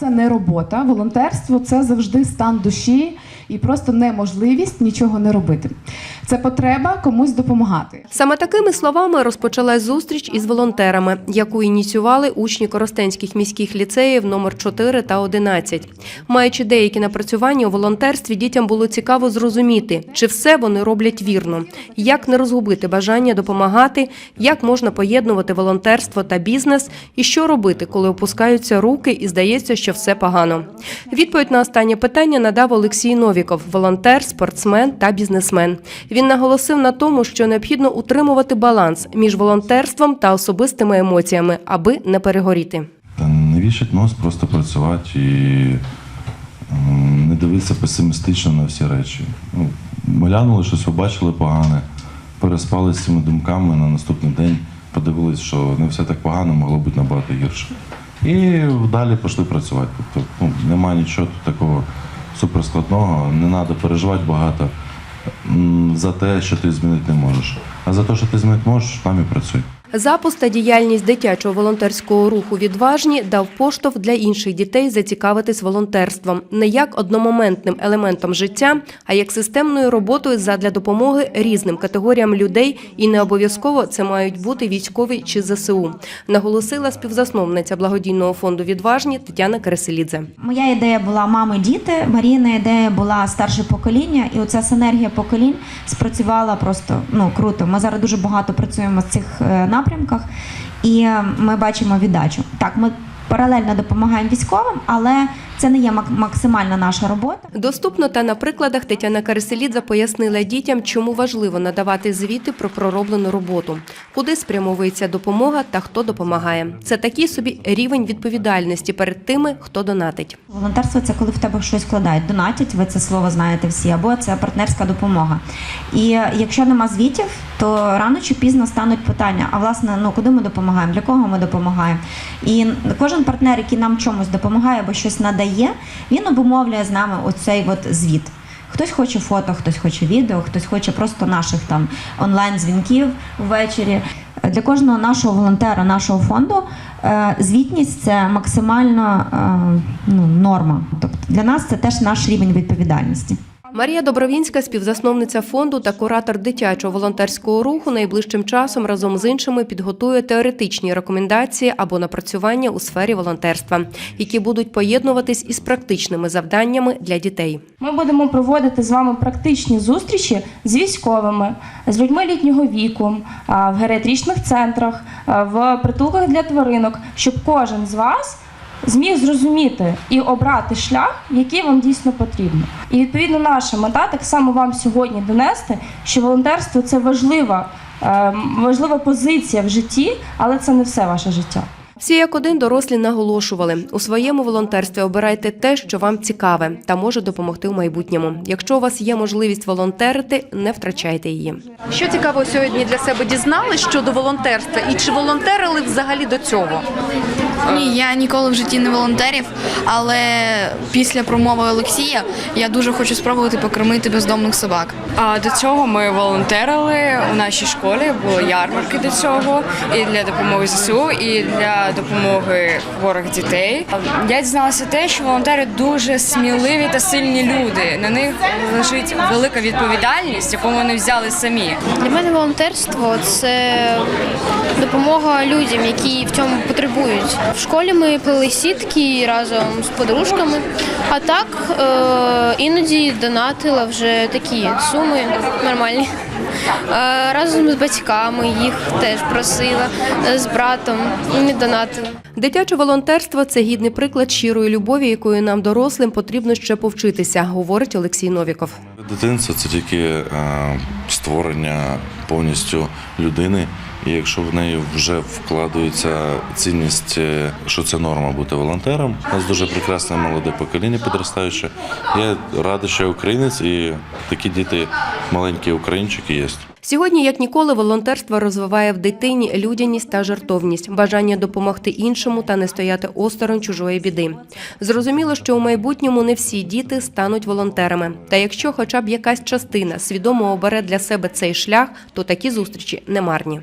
Це не робота. Волонтерство це завжди стан душі і просто неможливість нічого не робити. Це потреба комусь допомагати. Саме такими словами розпочалась зустріч із волонтерами, яку ініціювали учні Коростенських міських ліцеїв номер 4 та 11. Маючи деякі напрацювання у волонтерстві, дітям було цікаво зрозуміти, чи все вони роблять вірно, як не розгубити бажання допомагати, як можна поєднувати волонтерство та бізнес, і що робити, коли опускаються руки і здається, що все погано. Відповідь на останнє питання надав Олексій Новіков, волонтер, спортсмен та бізнесмен. Він наголосив на тому, що необхідно утримувати баланс між волонтерством та особистими емоціями, аби не перегоріти. Та не вішать нос, просто працювати і не дивитися песимістично на всі речі. Ну, глянули, щось побачили погане, переспали з цими думками на наступний день, подивились, що не все так погано, могло бути набагато гірше. І далі пішли працювати. Тобто ну, немає нічого тут такого суперскладного, не треба переживати багато за те, що ти змінити не можеш. А за те, що ти змінити можеш, там і працюй. Запуск та діяльність дитячого волонтерського руху відважні дав поштовх для інших дітей зацікавитись волонтерством не як одномоментним елементом життя, а як системною роботою задля допомоги різним категоріям людей, і не обов'язково це мають бути військові чи ЗСУ, наголосила співзасновниця благодійного фонду Відважні Тетяна Креселідзе. Моя ідея була мами діти. Маріна ідея була старше покоління, і оця синергія поколінь спрацювала просто ну круто. Ми зараз дуже багато працюємо з цих е, напрямках, і е, ми бачимо віддачу. Так, ми паралельно допомагаємо військовим, але це не є максимальна наша робота. Доступно та на прикладах Тетяна Кареселідзе пояснила дітям, чому важливо надавати звіти про пророблену роботу, куди спрямовується допомога та хто допомагає. Це такий собі рівень відповідальності перед тими, хто донатить. Волонтерство це коли в тебе щось вкладають. Донатять, ви це слово знаєте всі, або це партнерська допомога. І е, якщо нема звітів, то рано чи пізно стануть питання: а власне, ну куди ми допомагаємо, для кого ми допомагаємо? І кожен партнер, який нам чомусь допомагає або щось надає, він обумовлює з нами оцей от звіт. Хтось хоче фото, хтось хоче відео, хтось хоче просто наших там онлайн-дзвінків ввечері. Для кожного нашого волонтера, нашого фонду е, звітність це максимально е, ну, норма. Тобто для нас це теж наш рівень відповідальності. Марія Добровінська, співзасновниця фонду та куратор дитячого волонтерського руху, найближчим часом разом з іншими підготує теоретичні рекомендації або напрацювання у сфері волонтерства, які будуть поєднуватись із практичними завданнями для дітей. Ми будемо проводити з вами практичні зустрічі з військовими, з людьми літнього віку, в геріатричних центрах, в притулках для тваринок, щоб кожен з вас зміг зрозуміти і обрати шлях, який вам дійсно потрібно. І відповідно наша мета так само вам сьогодні донести, що волонтерство це важлива, е, важлива позиція в житті, але це не все ваше життя. Всі як один дорослі наголошували у своєму волонтерстві обирайте те, що вам цікаве та може допомогти в майбутньому. Якщо у вас є можливість волонтерити, не втрачайте її. Що цікаво сьогодні для себе дізнались щодо волонтерства і чи волонтерили взагалі до цього? Ні, я ніколи в житті не волонтерів, але після промови Олексія я дуже хочу спробувати покормити бездомних собак. А до цього ми волонтерили у нашій школі. Були ярмарки до цього і для допомоги ЗСУ, і для допомоги хворих дітей. Я дізналася те, що волонтери дуже сміливі та сильні люди. На них лежить велика відповідальність, яку вони взяли самі. Для мене волонтерство це допомога людям, які в цьому потребують. В школі ми плели сітки разом з подружками, а так е, іноді донатила вже такі суми нормальні. Е, разом з батьками їх теж просила, е, з братом і не донатила. Дитяче волонтерство це гідний приклад щирої любові, якою нам дорослим потрібно ще повчитися, говорить Олексій Новіков. Дитинство це тільки створення повністю людини. І якщо в неї вже вкладається цінність, е, що це норма бути волонтером, у нас дуже прекрасне молоде покоління підростаюче. Я радий, що я українець, і такі діти, маленькі українчики є. Сьогодні, як ніколи, волонтерство розвиває в дитині людяність та жартовність, бажання допомогти іншому та не стояти осторонь чужої біди. Зрозуміло, що у майбутньому не всі діти стануть волонтерами. Та якщо хоча б якась частина свідомо обере для себе цей шлях, то такі зустрічі не марні.